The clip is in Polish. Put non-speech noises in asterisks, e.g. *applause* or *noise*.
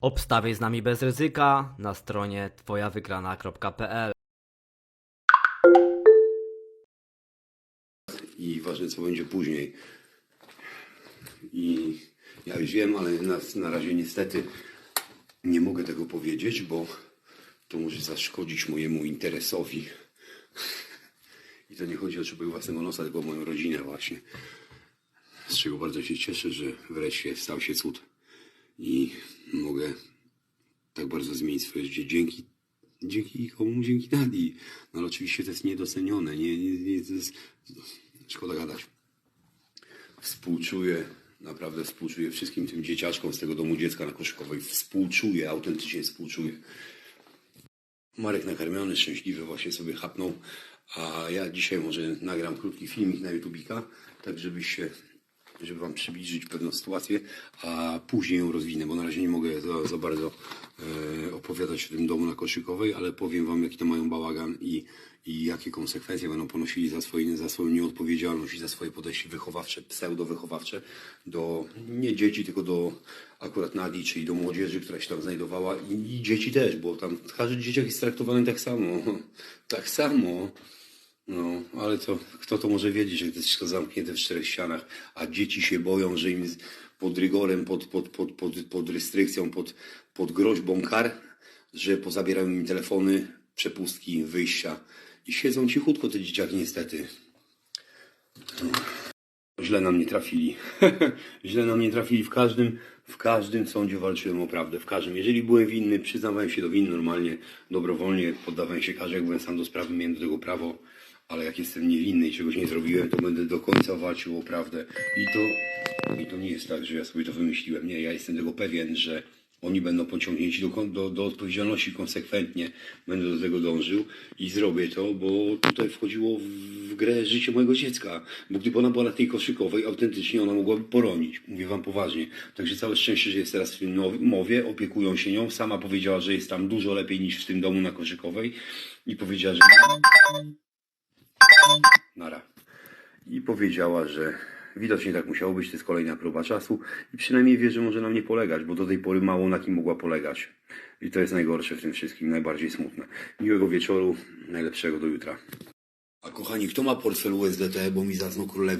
Obstawiaj z nami bez ryzyka na stronie twojawygrana.pl i ważne co będzie później. I ja już wiem, ale na, na razie niestety nie mogę tego powiedzieć, bo to może zaszkodzić mojemu interesowi. I to nie chodzi o czubek własnego nosa, tylko o moją rodzinę właśnie. Z czego bardzo się cieszę, że wreszcie stał się cud. I mogę tak bardzo zmienić swoje życie dzięki, dzięki komu? Dzięki Nadii. No ale oczywiście to jest niedocenione. Nie, nie, nie, to jest, szkoda gadać. Współczuję, naprawdę współczuję wszystkim tym dzieciaczkom z tego domu dziecka na Koszykowej. Współczuję, autentycznie współczuję. Marek nakarmiony, szczęśliwy właśnie sobie chapnął, a ja dzisiaj może nagram krótki filmik na YouTubika, tak żebyście, żeby wam przybliżyć pewną sytuację, a później ją rozwinę, bo na razie nie mogę za, za bardzo e, opowiadać o tym domu na Koszykowej, ale powiem wam jaki to mają bałagan i, i jakie konsekwencje będą ponosili za, swoje, za swoją nieodpowiedzialność i za swoje podejście wychowawcze, pseudo-wychowawcze do nie dzieci, tylko do akurat Nadii, czyli do młodzieży, która się tam znajdowała i, i dzieci też, bo tam każdy dzieciak jest traktowany tak samo. *laughs* Tak samo. No, ale to kto to może wiedzieć, jak to wszystko zamknięte w czterech ścianach, a dzieci się boją, że im pod rygorem, pod, pod, pod, pod, pod restrykcją, pod, pod groźbą kar, że pozabierają im telefony, przepustki, wyjścia i siedzą cichutko te dzieciaki niestety. Źle nam nie trafili. *laughs* Źle nam nie trafili w każdym, w każdym sądzie walczyłem o prawdę. W każdym. Jeżeli byłem winny, przyznawałem się do win normalnie, dobrowolnie, poddawałem się karze, jak byłem sam do sprawy, miałem do tego prawo. Ale jak jestem niewinny i czegoś nie zrobiłem, to będę do końca walczył o prawdę. I to, I to nie jest tak, że ja sobie to wymyśliłem. Nie, ja jestem tego pewien, że oni będą pociągnięci do, do, do odpowiedzialności konsekwentnie. Będę do tego dążył i zrobię to, bo tutaj wchodziło w, w grę życie mojego dziecka. Bo gdyby ona była na tej koszykowej, autentycznie ona mogłaby poronić. Mówię wam poważnie. Także całe szczęście, że jest teraz w tym mowie, opiekują się nią. Sama powiedziała, że jest tam dużo lepiej niż w tym domu na koszykowej. I powiedziała, że... Nara. I powiedziała, że widocznie tak musiało być, to jest kolejna próba czasu i przynajmniej wie, że może nam nie polegać, bo do tej pory mało na kim mogła polegać. I to jest najgorsze w tym wszystkim, najbardziej smutne. Miłego wieczoru, najlepszego do jutra. A kochani, kto ma portfel USDT, bo mi zasnął królewi